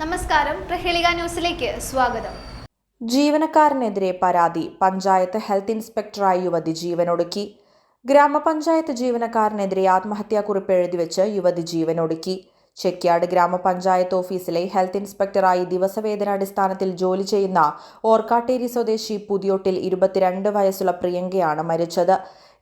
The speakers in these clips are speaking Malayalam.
നമസ്കാരം. പ്രഹേളിക ന്യൂസിലേക്ക് സ്വാഗതം. ജീവനക്കാരനെതിരെ പരാതി പഞ്ചായത്ത് ഹെൽത്ത് ഇൻസ്പെക്ടറായി യുവതി ജീവനൊടുക്കി. ഗ്രാമപഞ്ചായത്ത് ജീവനക്കാരനെതിരെ ആത്മഹത്യാക്കുറിപ്പ് എഴുതിവെച്ച് യുവതി ജീവനൊടുക്കി. ചെക്യാട് ഗ്രാമപഞ്ചായത്ത് ഓഫീസിലെ ഹെൽത്ത് ഇൻസ്പെക്ടറായി ദിവസവേതനാടിസ്ഥാനത്തിൽ ജോലി ചെയ്യുന്ന ഓർക്കാട്ടേരി സ്വദേശി പുതിയോട്ടിൽ ഇരുപത്തിരണ്ട് വയസ്സുള്ള പ്രിയങ്കയാണ് മരിച്ചത്.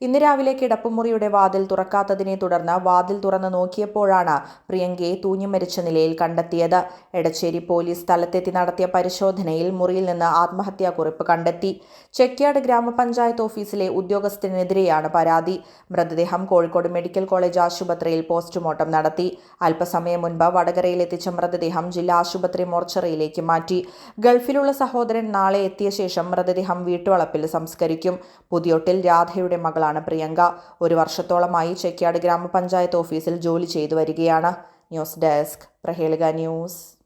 ഇന്ന് രാവിലെ കിടപ്പുമുറിയുടെ വാതിൽ തുറക്കാത്തതിനെ തുടർന്ന് വാതിൽ തുറന്ന് നോക്കിയപ്പോഴാണ് പ്രിയങ്കയെ തൂങ്ങി മരിച്ച നിലയിൽ കണ്ടെത്തിയത്. എടച്ചേരി പോലീസ് സ്ഥലത്തെത്തി നടത്തിയ പരിശോധനയിൽ മുറിയിൽ നിന്ന് ആത്മഹത്യാ കുറിപ്പ് കണ്ടെത്തി. ചെക്യാട് ഗ്രാമപഞ്ചായത്ത് ഓഫീസിലെ ഉദ്യോഗസ്ഥനെതിരെയാണ് പരാതി. മൃതദേഹം കോഴിക്കോട് മെഡിക്കൽ കോളേജ് ആശുപത്രിയിൽ പോസ്റ്റ്മോർട്ടം നടത്തി. അല്പസമയം മുൻപ് വടകരയിൽ എത്തിച്ച മൃതദേഹം ജില്ലാ ആശുപത്രി മോർച്ചറിയിലേക്ക് മാറ്റി. ഗൾഫിലുള്ള സഹോദരൻ നാളെ എത്തിയ ശേഷം മൃതദേഹം വീട്ടുവളപ്പിൽ സംസ്കരിക്കും. പുതിയൊട്ടിൽ രാധയുടെ മകളാണ്. പ്രിയങ്ക ഒരു വർഷത്തോളമായി ചെക്കിയാട് ഗ്രാമപഞ്ചായത്ത് ഓഫീസിൽ ജോലി ചെയ്തു വരികയാണ്. News desk Prahelika news.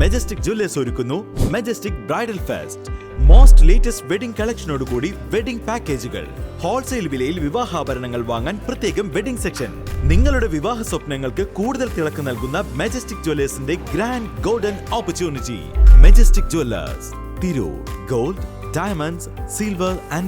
Majestic jewellers ഒരുക്കുന്നു. Majestic bridal fest most latest wedding കളക്ഷനോടുകൂടി wedding പാക്കേജുകൾ ഹോൾസെയിൽ വിലയിൽ വിവാഹാഭരണങ്ങൾ വാങ്ങാൻ പ്രത്യേകം വെഡിംഗ് സെക്ഷൻ നിങ്ങളുടെ വിവാഹ സ്വപ്നങ്ങൾക്ക് കൂടുതൽ തിളക്കം നൽകുന്ന Majestic ജ്വല്ലേഴ്സിന്റെ grand golden opportunity Majestic jewellers Tirur gold diamonds silver and